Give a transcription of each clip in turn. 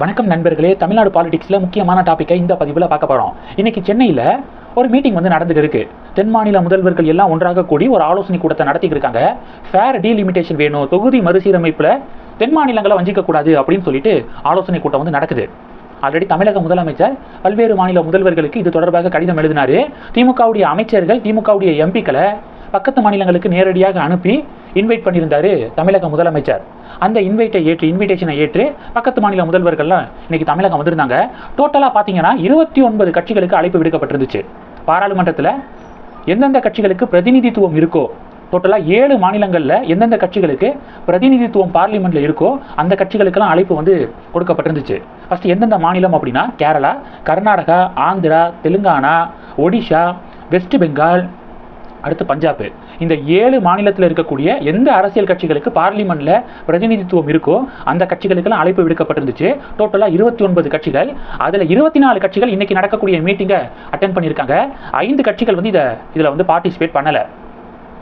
வணக்கம் நண்பர்களே தமிழ்நாடு பாலிடிக்ஸில் முக்கியமான டாப்பிக்கை இந்த பதிவில் பார்க்க போகிறோம் இன்றைக்கி சென்னையில் ஒரு மீட்டிங் வந்து நடந்துட்டு இருக்கு. தென் மாநில முதல்வர்கள் எல்லாம் ஒன்றாக கூடி ஒரு ஆலோசனை கூட்டத்தை நடத்திட்டு இருக்காங்க. ஃபேர் டீலிமிட்டேஷன் வேணும் தொகுதி மறுசீரமைப்பில் தென் மாநிலங்களை வஞ்சிக்கக்கூடாது அப்படின்னு சொல்லிட்டு ஆலோசனை கூட்டம் வந்து நடக்குது. ஆல்ரெடி தமிழக முதலமைச்சர் பல்வேறு மாநில முதல்வர்களுக்கு இது தொடர்பாக கடிதம் எழுதினார். திமுகவுடைய அமைச்சர்கள் திமுகவுடைய எம்பிக்களை பக்கத்து மாநிலங்களுக்கு நேரடியாக அனுப்பி இன்வைட் பண்ணியிருந்தாரு தமிழக முதலமைச்சர். அந்த இன்வைட்டை ஏற்று இன்விடேஷனை ஏற்று பக்கத்து மாநில முதல்வர்கள்லாம் இன்னைக்கு தமிழகம் வந்திருந்தாங்க. டோட்டலாக பார்த்தீங்கன்னா இருபத்தி ஒன்பது கட்சிகளுக்கு அழைப்பு விடுக்கப்பட்டிருந்துச்சு. பாராளுமன்றத்தில் எந்தெந்த கட்சிகளுக்கு பிரதிநிதித்துவம் இருக்கோ டோட்டலாக ஏழு மாநிலங்களில் எந்தெந்த கட்சிகளுக்கு பிரதிநிதித்துவம் பார்லிமெண்ட்டில் இருக்கோ அந்த கட்சிகளுக்கெல்லாம் அழைப்பு வந்து கொடுக்கப்பட்டிருந்துச்சு. ஃபஸ்ட்டு எந்தெந்த மாநிலம் அப்படின்னா கேரளா கர்நாடகா ஆந்திரா தெலுங்கானா ஒடிஷா வெஸ்ட் பெங்கால் அடுத்து பஞ்சாப். இந்த ஏழு மாநிலத்தில் இருக்கக்கூடிய எந்த அரசியல் கட்சிகளுக்கு பார்லிமெண்ட்ல பிரதிநிதித்துவம் இருக்கோ அந்த கட்சிகளுக்கெல்லாம் அழைப்பு விடுக்கப்பட்டிருந்துச்சு. டோட்டலாக இருபத்தி ஒன்பது கட்சிகள். அதில் இருபத்தி நாலு கட்சிகள் இன்னைக்கு நடக்கக்கூடிய மீட்டிங்கை அட்டன் பண்ணியிருக்காங்க. ஐந்து கட்சிகள் வந்து இதை இதில் வந்து பார்ட்டிசிபேட் பண்ணலை.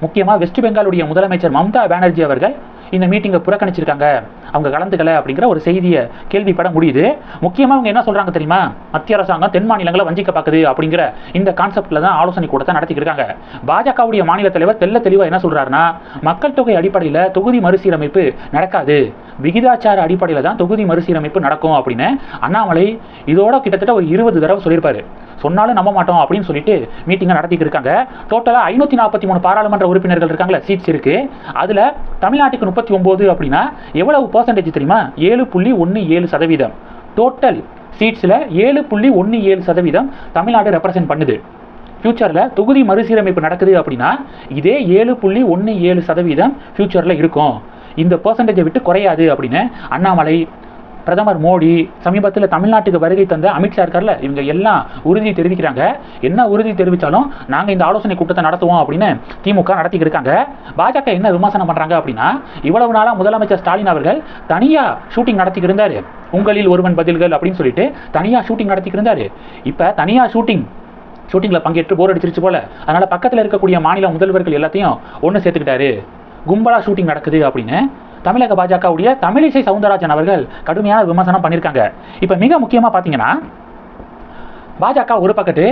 முக்கியமாக வெஸ்ட் பெங்காலுடைய முதலமைச்சர் மம்தா பானர்ஜி அவர்கள் இந்த மீட்டிங்கை புறக்கணிச்சிருக்காங்க. அவங்க கலந்துக்கல அப்படிங்கிற ஒரு செய்தியை கேள்விப்பட முடியுது. முக்கியமாக அவங்க என்ன சொல்கிறாங்க தெரியுமா? மத்திய அரசாங்கம் தென் மாநிலங்களை வஞ்சிக்க பார்க்குது அப்படிங்கிற இந்த கான்செப்டில் தான் ஆலோசனை கூட்டத்தை நடத்திக்கிட்டு இருக்காங்க. பாஜகவுடைய மாநில தலைவர் தெல்ல தெளிவாக என்ன சொல்கிறாருன்னா மக்கள் தொகை அடிப்படையில் தொகுதி மறுசீரமைப்பு நடக்காது. விகிதாச்சார அடிப்படையில் தான் தொகுதி மறுசீரமைப்பு நடக்கும் அப்படின்னு அண்ணாமலை இதோட கிட்டத்தட்ட ஒரு இருபது தடவை சொல்லியிருப்பாரு. சொன்னாலும் நம்ப மாட்டோம் அப்படின்னு சொல்லிட்டு மீட்டிங்கை நடத்திட்டு இருக்காங்க. டோட்டலாக ஐநூற்றி நாற்பத்தி மூணு பாராளுமன்ற உறுப்பினர்கள் இருக்காங்களா சீட்ஸ் இருக்கு. அதில் தமிழ்நாட்டுக்கு முப்பத்தி ஒம்பது அப்படின்னா எவ்வளவு பர்சன்டேஜ் தெரியுமா? ஏழு புள்ளி ஒன்று ஏழு சதவீதம். டோட்டல் சீட்ஸில் ஏழு புள்ளி ஒன்று ஏழு சதவீதம் தமிழ்நாடு ரெப்ரசென்ட் பண்ணுது. ஃப்யூச்சரில் தொகுதி மறுசீரமைப்பு நடக்குது அப்படின்னா இதே ஏழு புள்ளி ஒன்று ஏழு சதவீதம் ஃப்யூச்சரில் இருக்கும். இந்த பர்சன்டேஜை விட்டு குறையாது அப்படின்னு அண்ணாமலை பிரதமர் மோடி சமீபத்தில் தமிழ்நாட்டுக்கு வருகை தந்த அமித்ஷா இருக்கார்ல இவங்க எல்லாம் உறுதி தெரிவிக்கிறாங்க. என்ன உறுதி தெரிவித்தாலும் நாங்கள் இந்த ஆலோசனை கூட்டத்தை நடத்துவோம் அப்படின்னு திமுக நடத்திக்கிட்டு இருக்காங்க. பாஜக என்ன விமர்சனம் பண்ணுறாங்க அப்படின்னா இவ்வளவு நாளாக முதலமைச்சர் ஸ்டாலின் அவர்கள் தனியாக ஷூட்டிங் நடத்திக்கிட்டு இருந்தார். உங்களில் ஒருவன் பதில்கள் அப்படின்னு சொல்லிட்டு தனியாக ஷூட்டிங் நடத்திக்கிட்டு இருந்தார். இப்போ தனியாக ஷூட்டிங் ஷூட்டிங்கில் பங்கேற்று போர் அடிச்சிருச்சு போல. அதனால் பக்கத்தில் இருக்கக்கூடிய மாநில முதல்வர்கள் எல்லாத்தையும் ஒன்று சேர்த்துக்கிட்டாரு. கும்பலா ஷூட்டிங் நடக்குது அப்படின்னு தமிழக பாஜகவுடைய தமிழிசை சவுந்தரராஜன் அவர்கள் கடுமையான விமர்சனம் பண்ணியிருக்காங்க இப்போ மிக முக்கியமாக பார்த்தீங்கன்னா பாஜக ஒரு பக்கத்து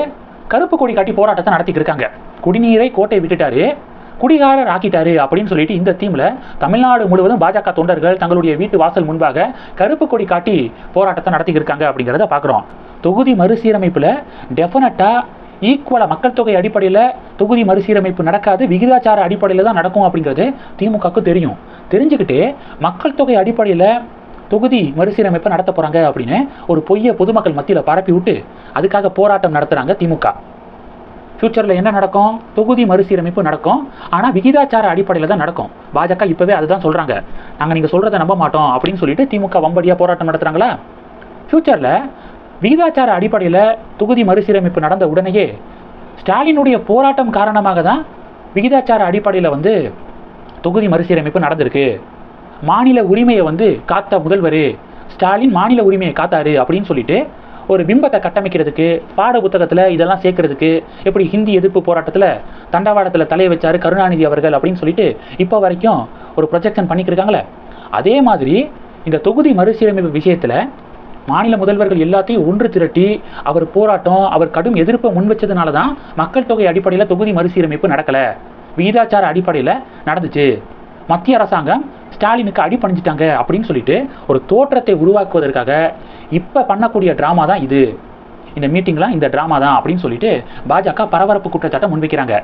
கருப்பு கொடி காட்டி போராட்டத்தை நடத்திட்டு இருக்காங்க. குடிநீரை கோட்டை விட்டுட்டாரு குடிகாரர் ஆக்கிட்டாரு அப்படின்னு சொல்லிட்டு இந்த தீமில் தமிழ்நாடு முழுவதும் பாஜக தொண்டர்கள் தங்களுடைய வீட்டு வாசல் முன்பாக கருப்பு கொடி காட்டி போராட்டத்தை நடத்திட்டு இருக்காங்க அப்படிங்கிறத பார்க்குறோம் தொகுதி மறுசீரமைப்பில் டெஃபினட்டாக ஈக்குவலாக மக்கள் தொகை அடிப்படையில் தொகுதி மறுசீரமைப்பு நடக்காது விகிதாச்சார அடிப்படையில் தான் நடக்கும் அப்படிங்கிறது திமுகவுக்கு தெரியும். தெரிஞ்சுக்கிட்டு மக்கள் தொகை அடிப்படையில் தொகுதி மறுசீரமைப்பை நடத்த போகிறாங்க அப்படின்னு ஒரு பொய்யை பொதுமக்கள் மத்தியில் பரப்பி விட்டு அதுக்காக போராட்டம் நடத்துகிறாங்க திமுக. ஃப்யூச்சரில் என்ன நடக்கும்? தொகுதி மறுசீரமைப்பு நடக்கும். ஆனால் விகிதாச்சார அடிப்படையில் தான் நடக்கும். பாஜக இப்போவே அதுதான் சொல்கிறாங்க நாங்கள் நீங்கள் சொல்கிறத நம்ப மாட்டோம் அப்படின்னு சொல்லிட்டு திமுக வம்படியாக போராட்டம் நடத்துகிறாங்களா ஃப்யூச்சரில் விகிதாச்சார அடிப்படையில் தொகுதி மறுசீரமைப்பு நடந்த உடனேயே ஸ்டாலினுடைய போராட்டம் காரணமாக தான் விகிதாச்சார அடிப்படையில் வந்து தொகுதி மறுசீரமைப்பு நடந்திருக்கு. மாநில உரிமையை வந்து காத்த முதல்வர் ஸ்டாலின் மாநில உரிமையை காத்தாரு அப்படின்னு சொல்லிட்டு ஒரு பிம்பத்தை கட்டமைக்கிறதுக்கு பாட புத்தகத்தில் இதெல்லாம் சேர்க்கறதுக்கு எப்படி ஹிந்தி எதிர்ப்பு போராட்டத்தில் தண்டவாளத்தில் தலையை வச்சார் கருணாநிதி அவர்கள் அப்படின்னு சொல்லிட்டு இப்போ வரைக்கும் ஒரு ப்ரொஜெக்ஷன் பண்ணிக்கிருக்காங்களே. அதே மாதிரி இந்த தொகுதி மறுசீரமைப்பு விஷயத்தில் மாநில முதல்வர்கள் எல்லாத்தையும் ஒன்று திரட்டி அவர் போராட்டம் அவர் கடும் எதிர்ப்பை முன் வச்சதுனால தான் மக்கள் தொகை அடிப்படையில் தொகுதி மறுசீரமைப்பு நடக்கலை. விகிதாச்சார அடிப்படையில் நடந்துச்சு. மத்திய அரசாங்கம் ஸ்டாலினுக்கு அடிப்பணிஞ்சிட்டாங்க அப்படின்னு சொல்லிட்டு ஒரு தோற்றத்தை உருவாக்குவதற்காக இப்போ பண்ணக்கூடிய ட்ராமா தான் இது. இந்த மீட்டிங்லாம் இந்த ட்ராமா தான் அப்படின்னு சொல்லிட்டு பாஜக பரபரப்பு குற்றச்சாட்டை முன்வைக்கிறாங்க.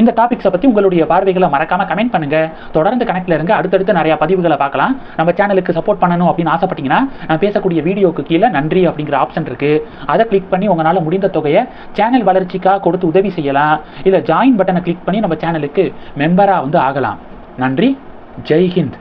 இந்த டாபிக்ஸை பற்றி உங்களுடைய பார்வைகளை மறக்காமல் கமெண்ட் பண்ணுங்கள் தொடர்ந்து கனெக்ட்ல இருங்க. அடுத்தடுத்து நிறையா பதிவுகளை பார்க்கலாம். நம்ம சேனலுக்கு சப்போர்ட் பண்ணணும் அப்படின்னு ஆசைப்பட்டீங்கன்னா நான் பேசக்கூடிய வீடியோக்கு கீழே நன்றி அப்படிங்கிற ஆப்ஷன் இருக்குது அதை கிளிக் பண்ணி உங்களால் முடிந்த தொகையை சேனல் வளர்ச்சிக்காக கொடுத்து உதவி செய்யலாம். இல்லை ஜாயின் பட்டனை கிளிக் பண்ணி நம்ம சேனலுக்கு மெம்பராக வந்து ஆகலாம். நன்றி. ஜெய்ஹிந்த்